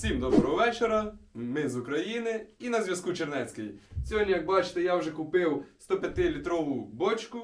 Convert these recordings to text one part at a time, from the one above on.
Всім доброго вечора. Ми з України і на зв'язку Чернецький. Сьогодні, як бачите, я вже купив 105-літрову бочку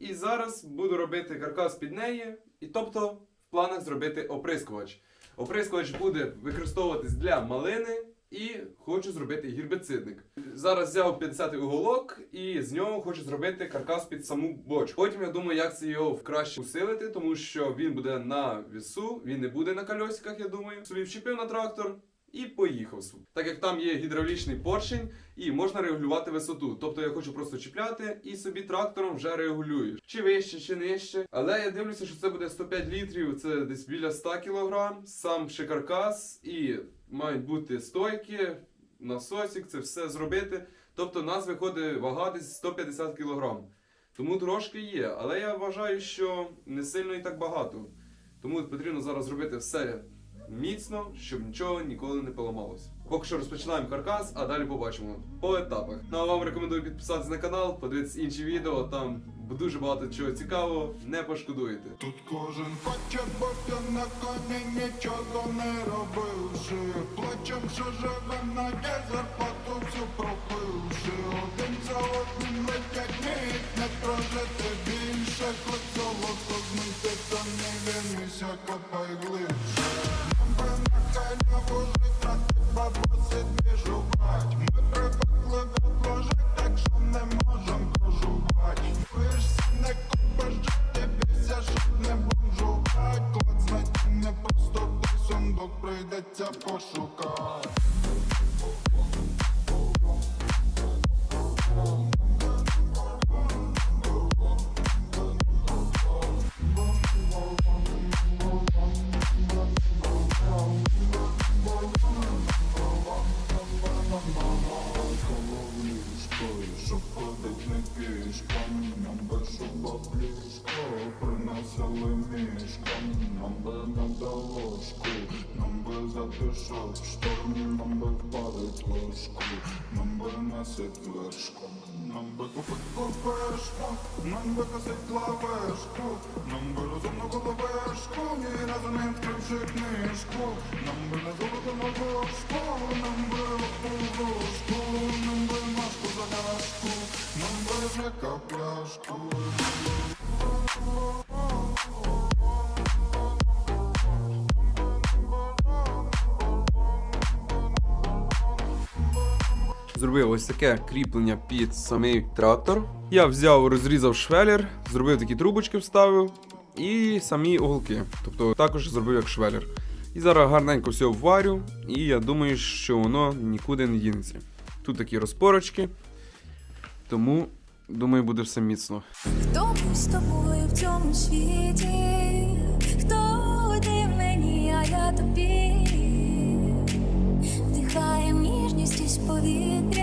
і зараз буду робити каркас під неї. І тобто в планах зробити оприскувач. Оприскувач буде використовуватись для малини і хочу зробити гірбицидник. Зараз взяв 50 уголок і з нього хочу зробити каркас під саму бочку. Потім я думаю, як це його краще усилити, тому що він буде на вісу, він не буде на кольосиках, я думаю. Собі вчепив на трактор. І поїхав. Так як там є гідравлічний поршень і можна регулювати висоту. Тобто я хочу просто чіпляти і собі трактором вже регулюєш. Чи вище, чи нижче. Але я дивлюся, що це буде 105 літрів, це десь біля 100 кг, сам ще каркас і мають бути стойки, насосик, це все зробити. Тобто нас виходить вага десь 150 кг. Тому трошки є, але я вважаю, що не сильно і так багато. Тому потрібно зараз зробити все міцно, щоб нічого ніколи не поламалося. Поки що розпочинаємо каркас, а далі побачимо по етапах. Ну а вам рекомендую підписатися на канал, подивитися інші відео, там дуже багато чого цікавого, не пошкодуєте. Тут кожен хоче бути на коні, нічого не робивши. Ложку Нам би носить вершком Нам би купить купешку, нам би косить клавешку Нам би розумну головешку, ні разу не відкривши книжку Нам би на золоту ложку, нам би опорожку Нам би маску загашку, нам би жека пляшку Зробив ось таке кріплення під самий трактор. Я взяв, розрізав швелер, зробив такі трубочки, вставив і самі уголки. Тобто також зробив як швелер. І зараз гарненько все вварю, і я думаю, що воно нікуди не дінеться. Тут такі розпорочки, тому думаю, буде все міцно. Хто з тобою в цьому світі? Хто ти мені, а я тобі? Із повітря,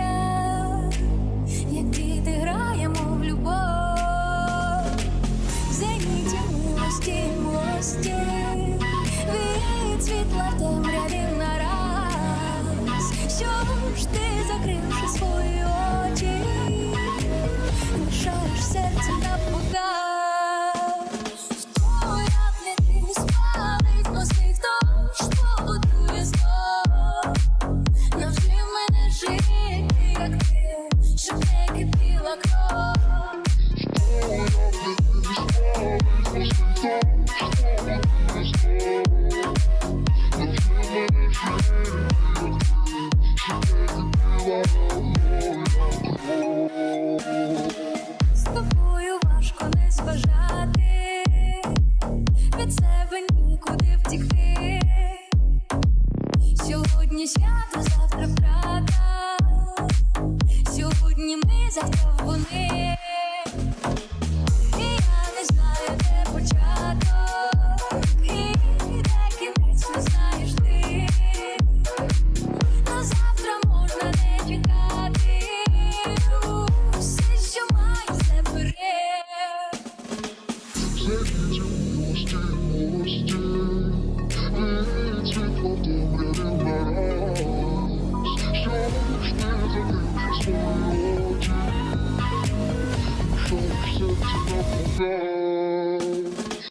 Сьогодні ми, завтра вони.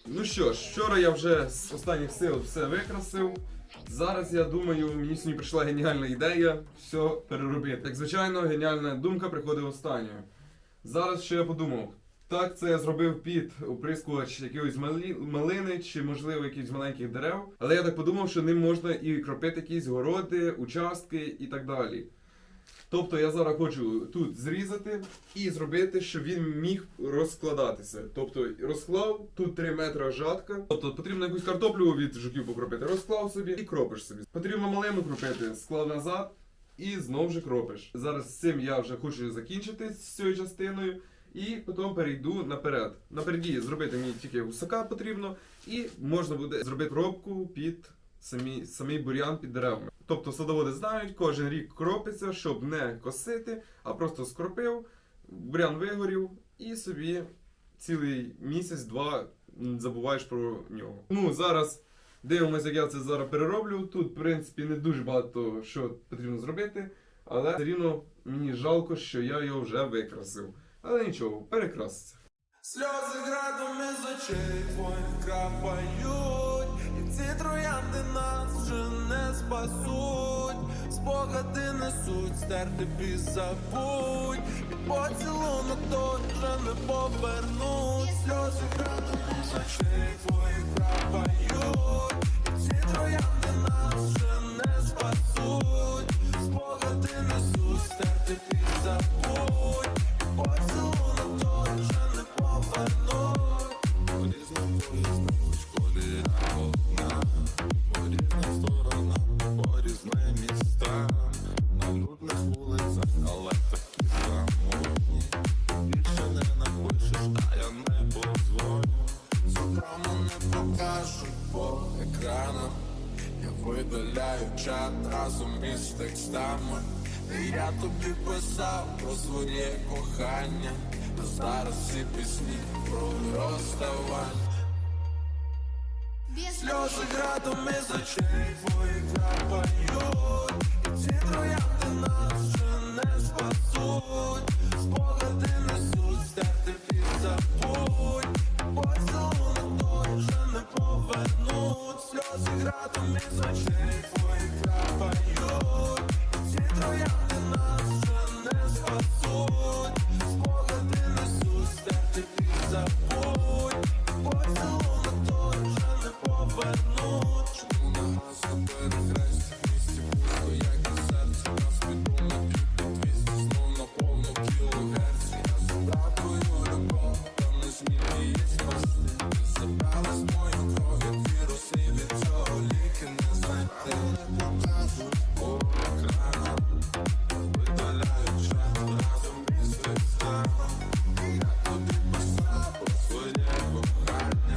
Ну що ж, вчора я вже з останніх сил все викрасив. Зараз я думаю, мені сьогодні прийшла геніальна ідея все переробити. Як звичайно, геніальна думка приходить останньою. Зараз що я подумав? Так, це я зробив під оприскувач якоїсь малини чи, можливо, якихось маленьких дерев. Але я так подумав, що ним можна і кропити якісь городи, участки і так далі. Тобто я зараз хочу тут зрізати і зробити, щоб він міг розкладатися. Тобто розклав, тут 3 метри жатка. Тобто потрібно якусь картоплю від жуків покропити. Розклав собі і кропиш собі. Потрібно малину кропити, склав назад і знову ж кропиш. Зараз цим я вже хочу закінчити з цією частиною. І потім перейду наперед. Напереді зробити мені тільки гусака потрібно, і можна буде зробити кропку під самі, самий бур'ян під деревами. Тобто садоводи знають, кожен рік кропиться, щоб не косити, а просто скропив, бур'ян вигорів і собі цілий місяць-два забуваєш про нього. Ну, зараз дивимося, як я це зараз перероблю. Тут, в принципі, не дуже багато що потрібно зробити, але все рівно мені жалко, що я його вже викрасив. Але нічого, перекраситься. Сльози градом із очей твоїх крапають, ці троянди нас вже не спасуть, спогади несуть, стерти пізабуть, забудь, і поцілунок той не повернуть. Сльози із очей твоїх видаляю чат разом із текстами. Я тобі писав про своє кохання. А зараз всі пісні про розставання. Сльози градом із очей твоїх крапають І ці троянди нас вже не спасуть Спогади несуть, стерти Сльози градом із очей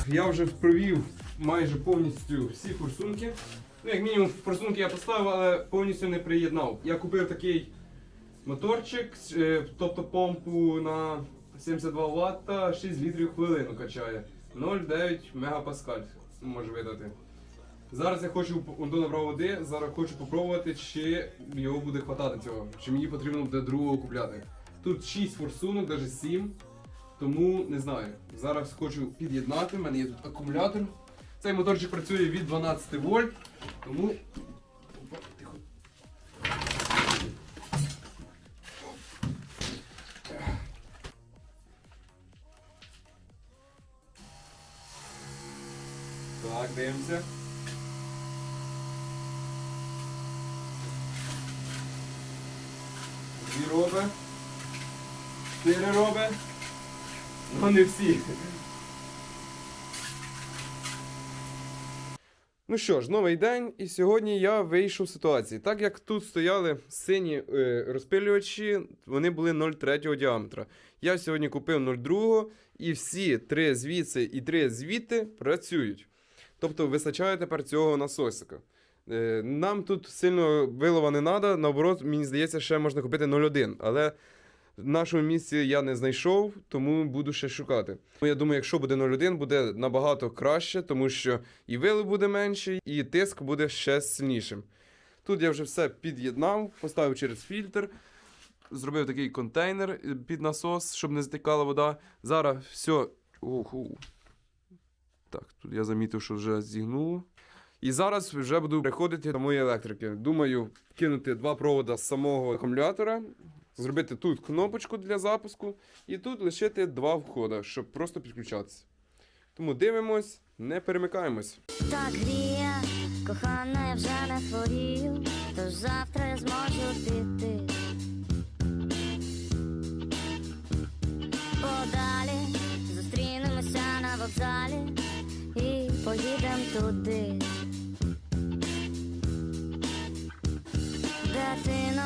Я вже провів майже повністю всі форсунки. Ну, як мінімум, форсунки я поставив, але повністю не приєднав. Я купив такий моторчик, е, тобто помпу на 72 Вт, 6 літрів хвилину качає. 0,9 мегапаскаль може видати. Зараз я хочу он набрав води, зараз хочу попробувати, чи його буде хватати цього, чи мені потрібно буде другого купляти. Тут 6 форсунок, навіть 7. Тому не знаю. Зараз хочу під'єднати. У мене є тут акумулятор. Цей моторчик працює від 12 вольт. Тому. Опа, тихо. Так, дивимося. Дві роби. Чотири роби. Ну не всі. Ну що ж, новий день, і сьогодні я вийшов з ситуації. Так як тут стояли сині е, розпилювачі, вони були 0,3 діаметра. Я сьогодні купив 0,2 і всі три звідси і три звідти працюють. Тобто вистачає тепер цього насосика. Е, нам тут сильно вилова не треба, наоборот, мені здається, ще можна купити 0,1. Але нашому місці я не знайшов, тому буду ще шукати. Ну, я думаю, якщо буде 0,1, буде набагато краще, тому що і вилив буде менший, і тиск буде ще сильнішим. Тут я вже все під'єднав, поставив через фільтр, зробив такий контейнер е, під насос, щоб не затікала вода. Зараз все. Уху. Так, тут я замітив, що вже зігнуло. І зараз вже буду переходити до моєї електрики. Думаю, кинути два провода з самого акумулятора, зробити тут кнопочку для запуску і тут лишити два входи, щоб просто підключатися. Тому дивимось, не перемикаємось. Так гріє, кохана, я вже не хворію, тож завтра я зможу піти. Подалі зустрінемося на вокзалі і поїдем туди. Де ти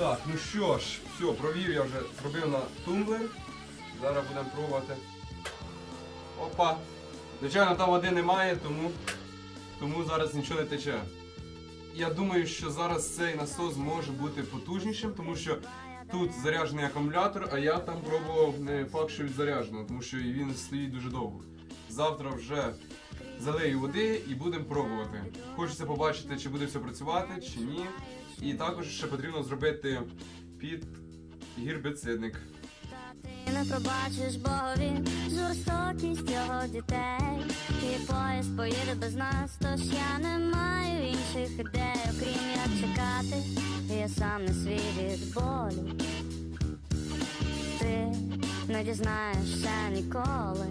Так, ну що ж, все, провів я вже зробив на тумблер. Зараз будемо пробувати. Опа! Звичайно, там води немає, тому, тому зараз нічого не тече. Я думаю, що зараз цей насос може бути потужнішим, тому що тут заряджений акумулятор, а я там пробував не факт, що зарядженого, тому що він стоїть дуже довго. Завтра вже залию води і будемо пробувати. Хочеться побачити, чи буде все працювати, чи ні. І також ще потрібно зробити під гірбицидник. Ти не пробачиш Богові жорстокість його дітей. І поїзд поїде без нас, тож я не маю інших ідей, окрім як чекати. Я сам не свій від болю. Ти не дізнаєшся ніколи.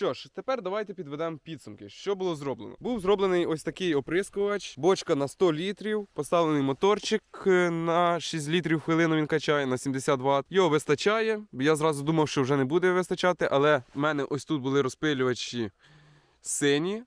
Що ж, тепер давайте підведемо підсумки. Що було зроблено? Був зроблений ось такий оприскувач, бочка на 100 літрів, поставлений моторчик е, на 6 літрів хвилину. Він качає на 70 Вт. Його вистачає. Я зразу думав, що вже не буде вистачати, але в мене ось тут були розпилювачі сині.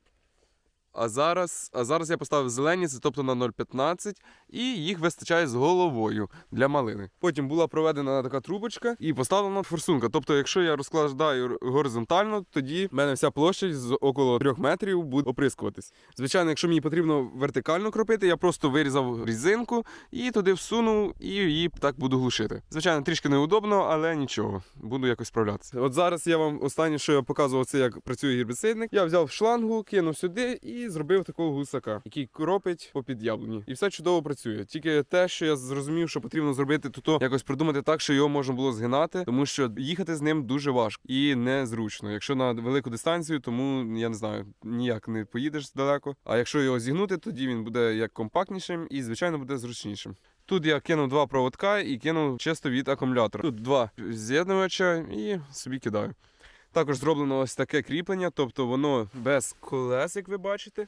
А зараз, а зараз я поставив зелені, це тобто на 0,15, і їх вистачає з головою для малини. Потім була проведена така трубочка і поставлена форсунка. Тобто, якщо я розкладаю горизонтально, тоді в мене вся площа з около 3 метрів буде оприскуватись. Звичайно, якщо мені потрібно вертикально кропити, я просто вирізав різинку і туди всунув, і її так буду глушити. Звичайно, трішки неудобно, але нічого, буду якось справлятися. От зараз я вам останнє, що я показував, це як працює гербіцидник. Я взяв шлангу, кинув сюди і зробив такого гусака, який кропить попід яблуні. І все чудово працює. Тільки те, що я зрозумів, що потрібно зробити тут якось придумати так, що його можна було згинати, тому що їхати з ним дуже важко і незручно. Якщо на велику дистанцію, тому я не знаю, ніяк не поїдеш далеко. А якщо його зігнути, тоді він буде як компактнішим і, звичайно, буде зручнішим. Тут я кинув два проводка і кинув чисто від акумулятора. Тут два з'єднувача і собі кидаю. Також зроблено ось таке кріплення, тобто воно без колес, як ви бачите.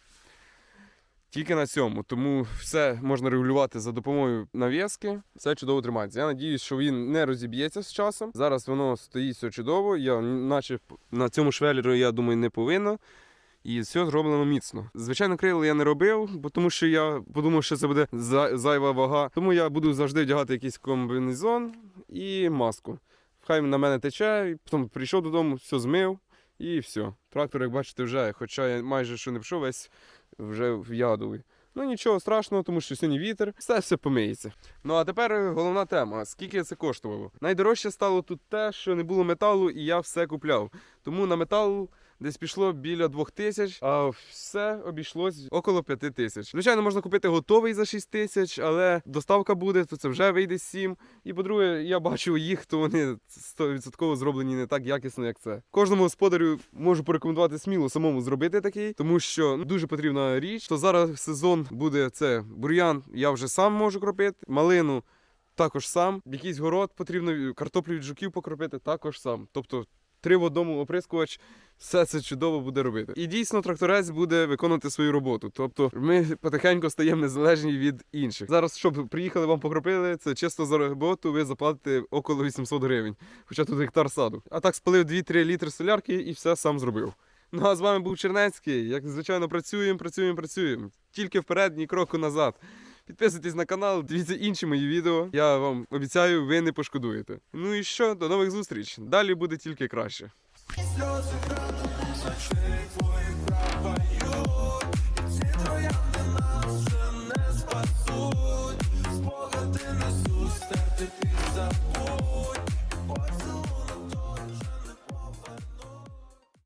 Тільки на цьому. Тому все можна регулювати за допомогою нав'язки. Все чудово тримається. Я надіюсь, що він не розіб'ється з часом. Зараз воно стоїть все чудово. Я наче на цьому швелеру, я думаю, не повинно. І все зроблено міцно. Звичайно, крила я не робив, бо тому що я подумав, що це буде за- зайва вага. Тому я буду завжди вдягати якийсь комбінезон і маску. Хай на мене тече, і потім прийшов додому, все змив і все. Трактор, як бачите, вже, хоча я майже що не пішов, весь вже в ядовий. Ну нічого страшного, тому що сьогодні вітер, все все помиється. Ну а тепер головна тема: скільки це коштувало? Найдорожче стало тут те, що не було металу, і я все купляв. Тому на метал десь пішло біля 2 тисяч, а все обійшлось около 5 тисяч. Звичайно, можна купити готовий за 6 тисяч, але доставка буде, то це вже вийде 7. І по-друге, я бачу їх, то вони 100% зроблені не так якісно, як це. Кожному господарю можу порекомендувати сміло самому зробити такий, тому що ну, дуже потрібна річ. То зараз сезон буде це бур'ян, я вже сам можу кропити, малину. Також сам, якийсь город потрібно, картоплю від жуків покропити, також сам. Тобто три в одному оприскувач, все це чудово буде робити. І дійсно тракторець буде виконувати свою роботу. Тобто ми потихеньку стаємо незалежні від інших. Зараз, щоб приїхали вам покропили, це чисто за роботу, ви заплатите около 800 гривень, хоча тут гектар саду. А так спалив 2-3 літри солярки і все сам зробив. Ну а з вами був Чернецький. Як звичайно, працюємо, працюємо, працюємо. Тільки вперед, ні кроку назад. Підписуйтесь на канал, дивіться інші мої відео. Я вам обіцяю, ви не пошкодуєте. Ну і що, до нових зустріч. Далі буде тільки краще.